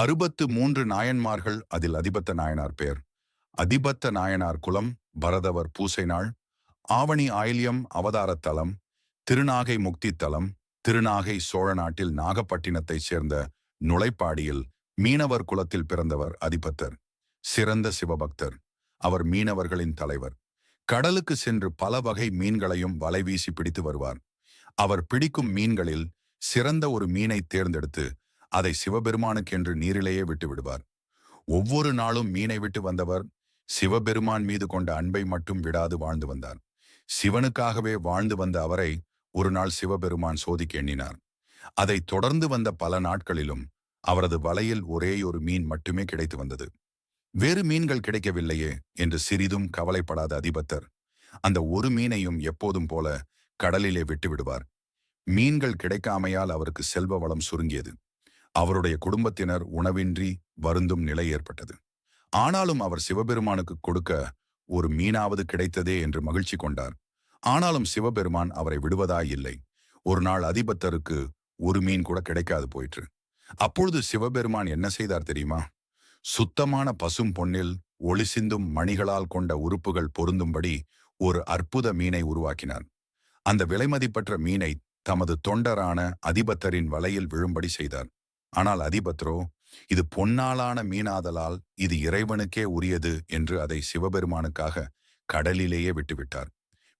அறுபத்து மூன்று நாயன்மார்கள் அதில் அதிபத்த நாயனார் பேர். அதிபத்த நாயனார் குலம் பரதவர் பூசை நாள் ஆவணி ஆயில்யம் அவதாரத்தலம் திருநாகை முக்தித்தலம் திருநாகை சோழ நாட்டில் நாகப்பட்டினத்தைச் சேர்ந்த நுழைப்பாடியில் மீனவர் குலத்தில் பிறந்தவர் அதிபத்தர் சிறந்த சிவபக்தர். அவர் மீனவர்களின் தலைவர். கடலுக்கு சென்று பல வகை மீன்களையும் வலை வீசி பிடித்து வருவார். அவர் பிடிக்கும் மீன்களில் சிறந்த ஒரு மீனை தேர்ந்தெடுத்து அதை சிவபெருமானுக்கு என்று நீரிலேயே விட்டு விடுவார். ஒவ்வொரு நாளும் மீனை விட்டு வந்தவர் சிவபெருமான் மீது கொண்ட அன்பை மட்டும் விடாது வாழ்ந்து வந்தார். சிவனுக்காகவே வாழ்ந்து வந்த அவரை ஒரு நாள் சிவபெருமான் சோதிக்க எண்ணினார். அதை தொடர்ந்து வந்த பல நாட்களிலும் அவரது வலையில் ஒரே ஒரு மீன் மட்டுமே கிடைத்து வந்தது. வேறு மீன்கள் கிடைக்கவில்லையே என்று சிறிதும் கவலைப்படாத அதிபத்தர் அந்த ஒரு மீனையும் எப்போதும் போல கடலிலே விட்டு விடுவார். மீன்கள் கிடைக்காமையால் அவருக்கு செல்வ வளம் சுருங்கியது. அவருடைய குடும்பத்தினர் உணவின்றி வருந்தும் நிலை ஏற்பட்டது. ஆனாலும் அவர் சிவபெருமானுக்கு கொடுக்க ஒரு மீனாவது கிடைத்ததே என்று மகிழ்ச்சி கொண்டார். ஆனாலும் சிவபெருமான் அவரை விடுவதாயில்லை ஒரு நாள் அதிபத்தருக்கு ஒரு மீன் கூட கிடைக்காது போயிற்று. அப்பொழுது சிவபெருமான் என்ன செய்தார் தெரியுமா? சுத்தமான பசும் பொன்னில் ஒளி சிந்தும் மணிகளால் கொண்ட உறுப்புகள் பொருந்தும்படி ஒரு அற்புத மீனை உருவாக்கினார். அந்த விலைமதிப்பற்ற மீனை தமது தொண்டரான அதிபத்தரின் வலையில் விழும்படி செய்தார். ஆனால் அதிபத்ரோ இது பொன்னாலான மீனாதலால் இது இறைவனுக்கே உரியது என்று அதை சிவபெருமானுக்காக கடலிலேயே விட்டுவிட்டார்.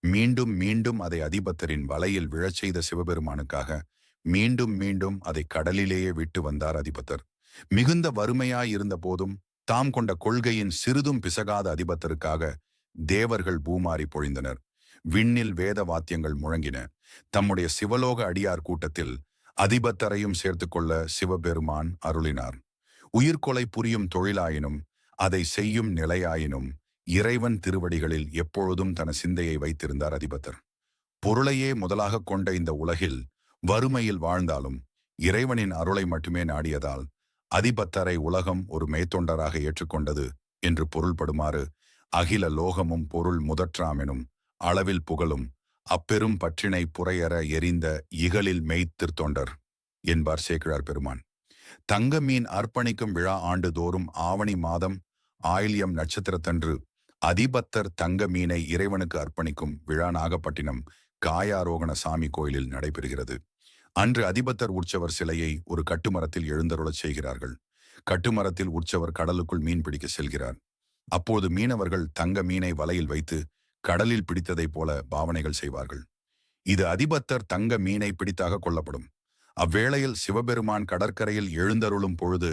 மீண்டும் மீண்டும் அதை அதிபத்தரின் வலையில் விழச் செய்த சிவபெருமானுக்காக மீண்டும் மீண்டும் அதை கடலிலேயே விட்டு வந்தார் அதிபத்தர். மிகுந்த வறுமையாயிருந்த போதும் தாம் கொண்ட கொள்கையின் சிறிதும் பிசகாத அதிபத்தருக்காக தேவர்கள் பூமாறி பொழிந்தனர். விண்ணில் வேத வாத்தியங்கள் முழங்கின. தம்முடைய சிவலோக அடியார் கூட்டத்தில் அதிபத்தரையும் சேர்த்துக்கொள்ள சிவபெருமான் அருளினார். உயிர்கொலை புரியும் தொழிலாயினும் அதை செய்யும் நிலையாயினும் இறைவன் திருவடிகளில் எப்பொழுதும் தன சிந்தையை வைத்திருந்தார் அதிபத்தர். பொருளையே முதலாக கொண்ட இந்த உலகில் வறுமையில் வாழ்ந்தாலும் இறைவனின் அருளை மட்டுமே நாடியதால் அதிபத்தரை உலகம் ஒரு மேத்தொண்டராக ஏற்றுக்கொண்டது என்று பொருள்படுமாறு அகில லோகமும் பொருள் முதற்றாமெனும் அளவில் புகழும் அப்பெரும் பற்றினை புறையற எரிந்த இகலில் மெய்த்திருத்தொண்டர் என்பார் சேக்கிழார் பெருமான். தங்க மீன் அர்ப்பணிக்கும் விழா ஆண்டுதோறும் ஆவணி மாதம் ஆயில்யம் நட்சத்திரத்தன்று அதிபத்தர் தங்க மீனை இறைவனுக்கு அர்ப்பணிக்கும் விழா நாகப்பட்டினம் காயாரோகண சாமி கோயிலில் நடைபெறுகிறது. அன்று அதிபத்தர் உற்சவர் சிலையை ஒரு கட்டுமரத்தில் எழுந்தருளச் செய்கிறார்கள். கட்டுமரத்தில் உற்சவர் கடலுக்குள் மீன் பிடிக்க செல்கிறார். அப்போது மீனவர்கள் தங்க மீனை வலையில் வைத்து கடலில் பிடித்ததைப் போல பாவனைகள் செய்வார்கள். இது அதிபத்தர் தங்க மீனை பிடித்தாக கொள்ளப்படும் அவ்வேளையில் சிவபெருமான் கடற்கரையில் எழுந்தருளும் பொழுது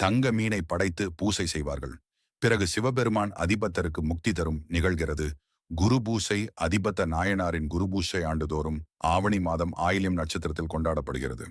தங்க மீனை படைத்து பூசை செய்வார்கள். பிறகு சிவபெருமான் அதிபத்தருக்கு முக்தி தரும் நிகழ்கிறது. குரு பூசை அதிபத்த நாயனாரின் குரு பூசை ஆண்டுதோறும் ஆவணி மாதம் ஆயிலியம் நட்சத்திரத்தில் கொண்டாடப்படுகிறது.